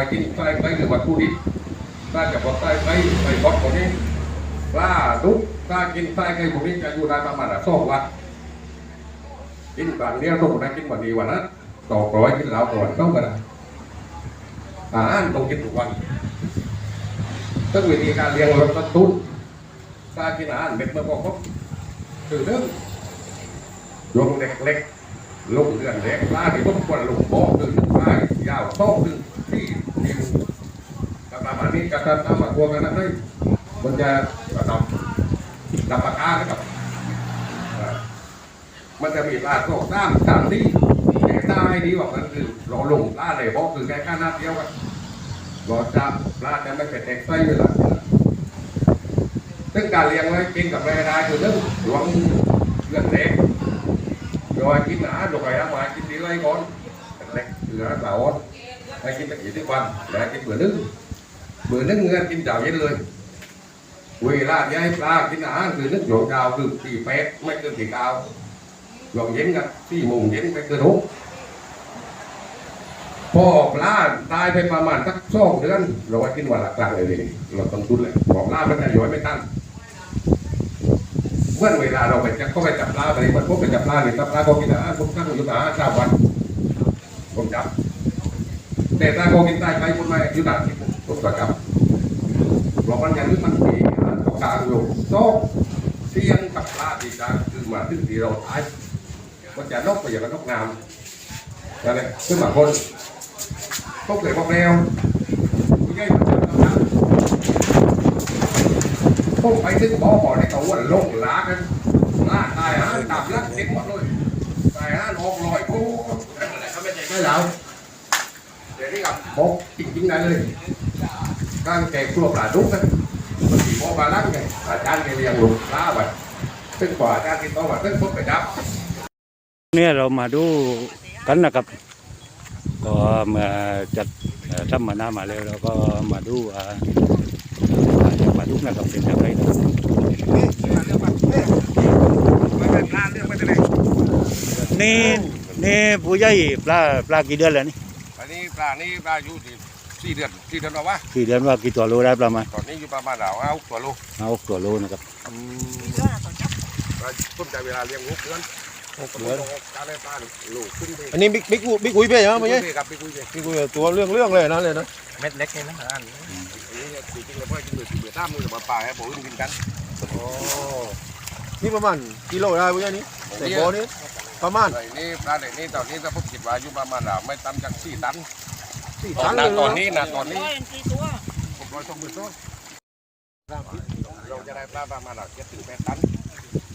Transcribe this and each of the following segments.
ไปกินใต้ไปหรือวัตถุดิบถ้าจะบอกใต้ไปไปบดคนนี้ปลาดุกถ้ากินใต้ไก่พวกนี้จะอยู่ได้ประมาณสองวันกินกลางเลี้ยงลูกนะกินวันนี้วันนั้นต่อกร้อยกินเหล้าก่อนต้องกันนะอาหารต้องกินทุกวันต้องวิธีการเลี้ยงลดต้นทุนถ้ากินอาหารเม็ดเมื่อพอครบคือเรื่องลงเล็กๆลูกเดือนเล็กปลาที่พวกควรลูกโบกคือปลายาวโตคือที่ กประมาณนี้กระทำตามมาควงกันนะเฮ้ยมันจะกระทำดับปากกานะครับมันจะมีลาดโตสามสามที่แต่ถ้าให้ดีกว่านั้นคือรอลงลาดเลยเพราะคือแค่ข้าหน้าเดียวกันรอจับลาดจะไม่เป็นแตกไส้เลยล่ะซึ่งการเลี้ยงไว้กินกับอะไรได้คือเรื่องหลวงเรื่องเล็ก rồi chín nã rồi phải ra ngoài chín tí lấy con này từ đó bảo con hay chín tất chỉ tiếp quan để cái bữa nước bữa nước người chín chào hết เลยเวลาที่ให้ปลากินอาหารคือนึกโยกาวคือสี่แปดไม่เกินสี่เก้าหยองเย็นกันสี่โมงเย็นไม่เกินหกพอปลาตายไปประมาณสักสองเดือนเราก็กินวันละกลางเลยเราต้องทุนเลยบอกปลามันจะย้อยไม่ตั้งเมื่อเวลาเราไปจับเขาไปจับปลาไปมันพวกไปจับปลาเนี่ยจับปลาเขากินอาหารผมตั้งอยู่ตาสามวันผมจับ แต่ถ้าเขากินใต้ไปคนไม่อยู่ตาที่ผมผมก็จับเพราะมันอย่างนี้มันมีอาของกลางอยู่โซ่เสียงกับปลาที่กลางคือมาถึงที่เราตายมันจะนกไปอย่างกับนกงามนั่นแหละขึ้นมาคนพวกเกิดพวกแนวไม่ใช่มันจะทำนะพวกไปถึงบ่อบ่อในเขาว่าลงหลากันลาตายฮะตับลักเด็กหมดเลยตายฮะออกลอยกูไม่แล้วเดี๋ยว นี้กับบอกจริงๆได้เลยการแก่ครัวปลาดุกนะมันสีบ่อปลาลักไงอาจารย์แกเรียงลูกปลาแบบซึ่งกว่าอาจารย์กินโตว่าซึ่งพบไปดับเนี่ยเรามาดูกันนะครับ ก็มื่อจัดเอ่อสัมมนามาแล้วเราก็มาดูว่าปลาจากปลาดุกนะครับเป็นยังไงนะนี่นี่ผู้ใหญ่ปลาปลากี่เดือนแล้วนี่ นนี้ปลานี่ปลาอยู่ที่สี่เดือนสี่เดือนหรอวะกี่เดือนว่ากี่ตัวโลได้ประมาณตอนนี้อยู่ประมาณเอาเอาตัวลูกเอาตัวโลนะครับต้นใจเวลาเลี้ยงหกเดือนหกเดือนการได้ปลาลูกขึ้นไปอันนี้บิ๊กบิ๊กบิ๊กบิ๊กคุยไปใช่ไหมไม่ใช่ครับไปคุยไปบิ๊กคุยตัวเรื่องเรื่องเลยนะเลยนะเม็ดเล็กนี่นะอันนี้จริงๆแล้วพ่อกินเบื่อเบื่อตามมือมาป่าให้ผมกินกันโอ้นี่ประมาณกิโลได้ไม่ใช่นี่แต่โบนี่ ประมาณไอ้นี่ปลาไหนนี่ตอนนี้ถ้าผมคิดว่าอยู่ประมาณไม่ต่ำจากสี่ตันสี่ตอตันนเลยตอนนะนี้นะตอนนี้ร้อยอันกี่ตัวผมร้อยสองหมื่นต้นเราจะได้ปลาประมาณเจ็ดถึงแปดตัน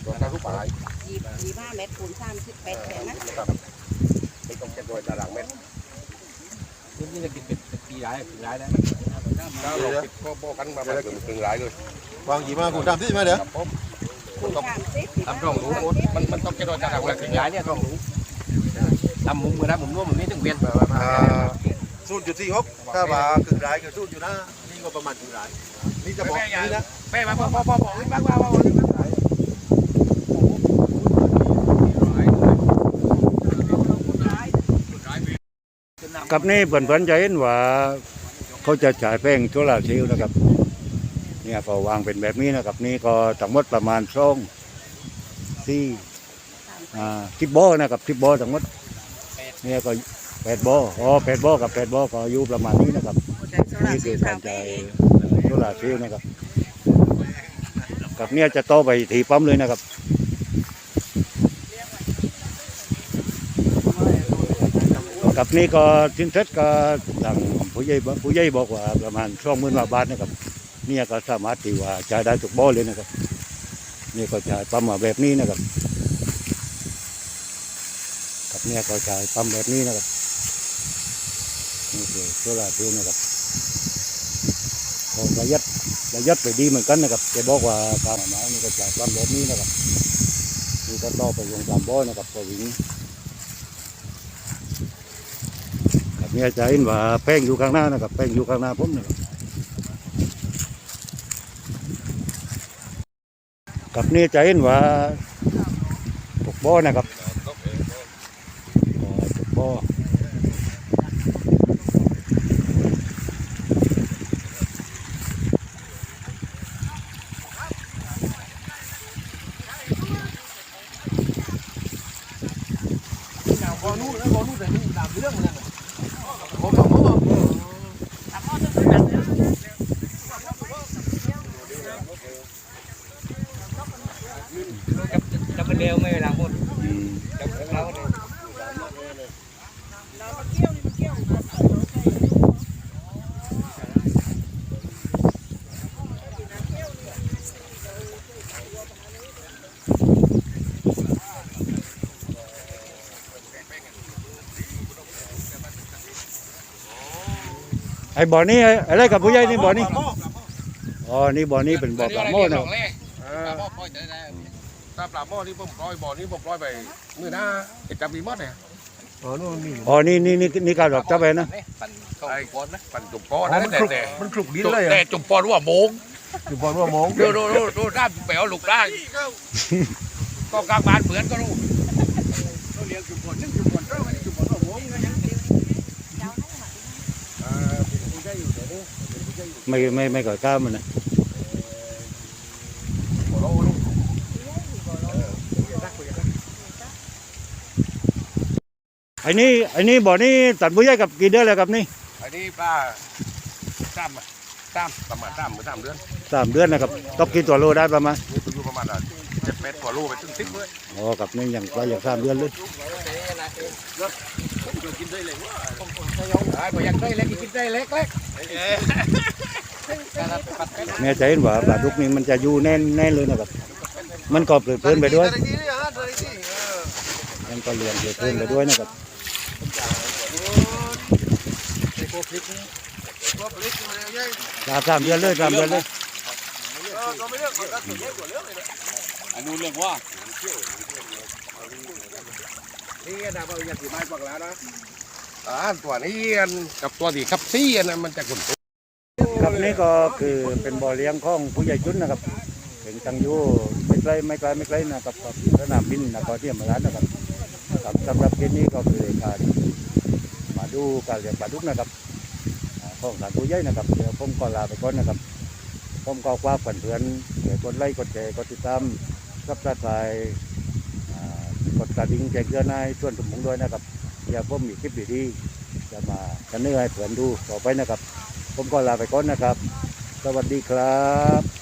ตัวตาลูกปลายี่ยี่ห้าเมตรคูณสามสิบแปดแสนนะไม่ต้องเจ็ดร้อยตารางเมตรนี่จะกินเป็นปีร้ายปีร้ายแล้วถ้าเราคิดก็โบกันมาเป็นถึงหลายเลย วางกี่มาคุณทำที่ไหมเด้อครับผม ทำร่องรู้มันมันต้องเจ็ดร้อยตารางเมตรถึงหลายเนี่ยร่องรู้ทำมุมมือนะผมร่วมมันไม่ถึงเวียนศูนย์จุดสี่หกถ้าว่าครึ่งร้ายก็ศูนย์อยู่นะนี่ก็ประมาณครึ่งร้ายนี่จะบอกนี่นะแม่มาพอพอพอพ่อขึ้นบ้างว่าว่าว่ากับนี่เพื่อนๆจะเห็นว่า เขาจะฉายแป้งโซลาร์เซลล์นะครับ เนี่ยพอวางเป็นแบบนี้นะครับนี่ก็ทั้งหมดประมาณสองสี่อ่าสิบบ่อนะครับสิบบ่อทั้งหมดเนี่ยก็แปดบ่ออ๋อแปดบ่อกับแปดบ่อก็อยู่ประมาณนี้นะครับนี่คือการจ่ายโซลาร์เซลล์นะครับกับเนี่ยจะต่อไปที่ปั๊มเลยนะครับกับนี่ก็สินเซ็ตก็ทางผู้ใหญ่บอกผู้ใหญ่บอกว่าประมาณสองหมื่นบาทนะครับ เนี่ยก็สามารถที่ว่าจ่ายได้ทุกบ่อเลยนะครับนี่ก็จ่ายปั๊มมาแบบนี้นะครับกับเนี่ยก็จ่ายปั๊มแบบนี้นะครับนี่คือโซลาร์เซลล์นะครับก็ประยัดระยัดไปดีเหมือนกันนะครับจะบอกว่าการหมายนี่ก็จ่ายปั๊มแบบนี้นะครับนี่ก็ต่อไปลงตามบ่อนะครับก็วิ่งครับเนี่ยจะเห็นว่าแป้งอยู่ข้างหน้านะครับแป้งอยู่ข้างหน้าผมนะครับ กับนี่จะเห็นว่าตกบ่อนะครับตกบ่อบ่อนู้นแล้วบ่อนู้นแต่นี่ตามเรื่องนะ จะเป็นเร็วไม่เวลาหมดอืมจะเป็นเราเนี่ยไอ้บ่อนี้อะไรกับผู้ใหญ่นี่บ่อนี้อ๋อนี่บ่อนี้เป็นบ่อปลาโม่นะ ถ้าปลาหม้อที่ผมปล่อยบ่อนี้ผมปล่อยไปมือหน้าเอกมีมดเนี่ยอ๋อนู่นมีอ๋อนี่นี่นี่นี่การดอกจับไปนะปั่นเข้าก้อนนะปั่นจุ่มปอนะแต่แต่มันคลุกดินเลยแต่อะจุ่มปอว่าโมงอยู่บอลว่ามองดูดูดูดูด้ามแปลวลูกได้ก็กลางบ้านเหมือนก็รู้ไม่ไม่ไม่ก่อยกล้ามันนะ อ้นี่ไอ้นี่บ่อนี้ตัดผู้ใหญ่กับกี่เดือนแล้วครับนี่อันนี้ปลาซ้ำอะซ้ำประมาณซ้ำหรือซ้ำเดือนสามเดือนนะครับตกกี่ตัวโลได้ประมาณนี่ตัวอยู่ประมาณเจ็ดแปดกว่าลูกไปถึงสิบเลยอ๋อกับนี่ยังปลาอย่างสามเดือนเลยไอ้พยังได้เล็กกินได้เล็กเล็กแม่จะเห็นว่าปลาดุกนี่มันจะอยู่แน่นแน่นเลยนะครับ มันก็เปลือยเพลินไปด้วยมันก็เลี้ยงเปลือยเพลินไปด้วยนะครับ สามสามเดือนเลยสามเดือนเลยอันนู้นเรื่องว่านี่นะเราอยากถือไม้ปักแล้วนะอ่าตัวนี้อันกับตัวที่ขับซี่อันนั้นมันจะขุ่นครับนี่ก็คือเป็นบ่อเลี้ยงของผู้ใหญ่จุนนะครับถึงตังอยู่ไม่ไกลไม่ไกลไม่ไกลนะครับกับสนามบินนครเทียมราชนะครับครับสำหรับเคสนี้ก็คือการมาดูการเลี้ยงปลาดุกนะครับอ่า ของสารผู้ใหญ่นะครับเดี๋ยวผมก็ลาไปก่อนนะครับผมก็คว้าเพื่อนๆเดี๋ยวกดไลค์กดแชร์กดติดตามรับสไครกดกระดิ่งแจ้งเตือนให้ชวนสมองด้วยนะครับอย่าผมมีคลิปดีๆจะมาเสนอให้เพื่อนดูต่อไปนะครับ ผมก็ลาไปก่อนนะครับ สวัสดีครับ